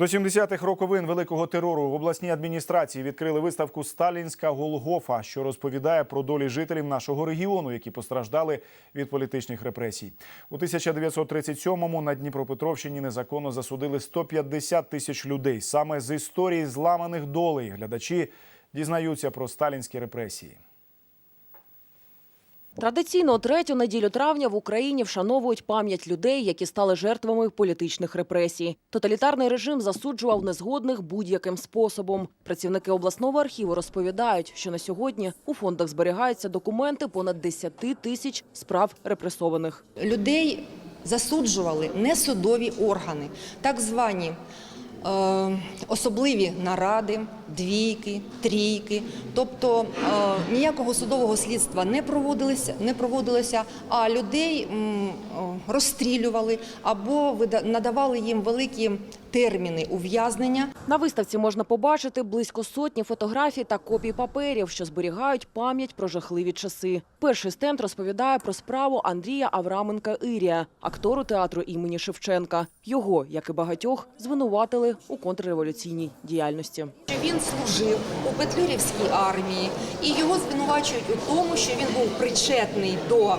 До 70-х роковин великого терору в обласній адміністрації відкрили виставку Сталінська Голгофа, що розповідає про долі жителів нашого регіону, які постраждали від політичних репресій. У 1937-му на Дніпропетровщині незаконно засудили 150 тисяч людей. Саме з історії зламаних долей глядачі дізнаються про сталінські репресії. Традиційно третю неділю травня в Україні вшановують пам'ять людей, які стали жертвами політичних репресій. Тоталітарний режим засуджував незгодних будь-яким способом. Працівники обласного архіву розповідають, що на сьогодні у фондах зберігаються документи понад 10 тисяч справ репресованих. людей засуджували несудові органи, так звані особливі наради, двійки, трійки. Тобто е, ніякого судового слідства не проводилося, не проводилося а людей м, розстрілювали або надавали їм великі терміни ув'язнення. На виставці можна побачити близько сотні фотографій та копій паперів, що зберігають пам'ять про жахливі часи. Перший стенд розповідає про справу Андрія Авраменка Ірія, актору театру імені Шевченка. Його, як і багатьох, звинуватили у контрреволюційній діяльності. він служив у Петлюрівській армії, і його звинувачують у тому, що він був причетний до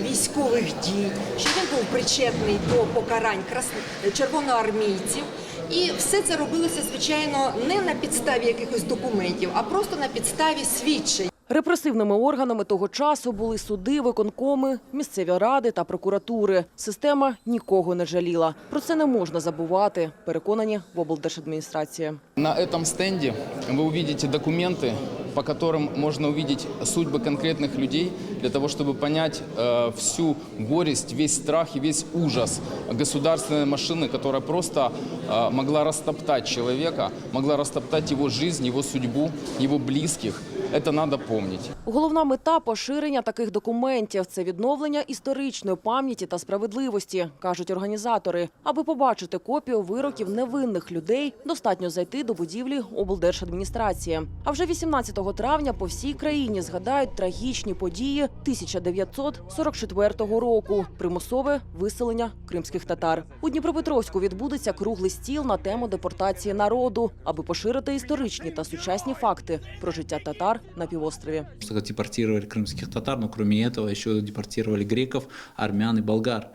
військових дій, що він був причетний до покарань крас- червоноармійців. І все це робилося, звичайно, не на підставі якихось документів, а просто на підставі свідчень. Репресивними органами того часу були суди, виконкоми, місцеві ради та прокуратури. Система нікого не жаліла. Про це не можна забувати. Переконані в облдержадміністрації. На этом стенде вы увидите документы, по которым можно увидеть судьбы конкретных людей, для того, чтобы понять э, всю горесть, весь страх и весь ужас государственной машины, которая просто э, могла растоптать человека, могла растоптать его жизнь, его судьбу, его близких. Это надо помнить. Головна мета поширення таких документів це відновлення історичної пам'яті та справедливості, кажуть організатори. Аби побачити копію вироків невинних людей, достатньо зайти до будівлі облдержадміністрації. А вже 18 травня по всій країні згадають трагічні події 1944 року. Примусове виселення кримських татар. У Дніпропетровську відбудеться круглий стіл на тему депортації народу, аби поширити історичні та сучасні факти про життя татар на півострові. что депортировали крымских татар, но кроме этого еще депортировали греков, армян и болгар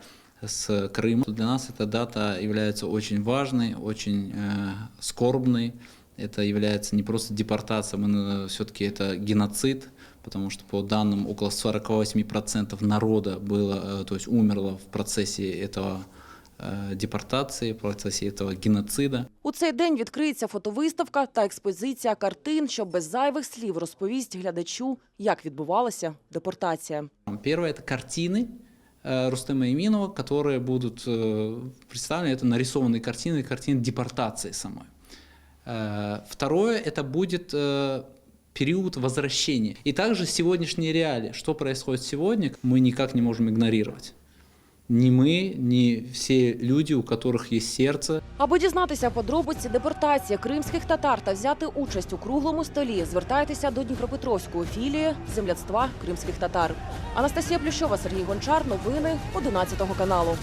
с Крыма. Для нас эта дата является очень важной, очень э, скорбной. Это является не просто депортацией, все-таки это геноцид, потому что по данным около 48% народа было, э, то есть умерло в процессе этого э, депортации, в процессе этого геноцида. У цей день відкриється фотовиставка та експозиція картин, що без зайвих слів розповість глядачу, як відбувалася депортація. Первое – это картины э, Рустема Иминова, которые будут э, представлены, это нарисованные картины, картины депортации самой. Э, Второе – это будет э, период возвращения. И также сегодняшние реалии. Что происходит сегодня, мы никак не можем игнорировать. Ни мы, ни все люди, у которых есть сердце, Аби дізнатися подробиці депортації кримських татар та взяти участь у круглому столі, звертайтеся до Дніпропетровської філії земляцтва кримських татар. Анастасія Плющова, Сергій Гончар. Новини 11 каналу.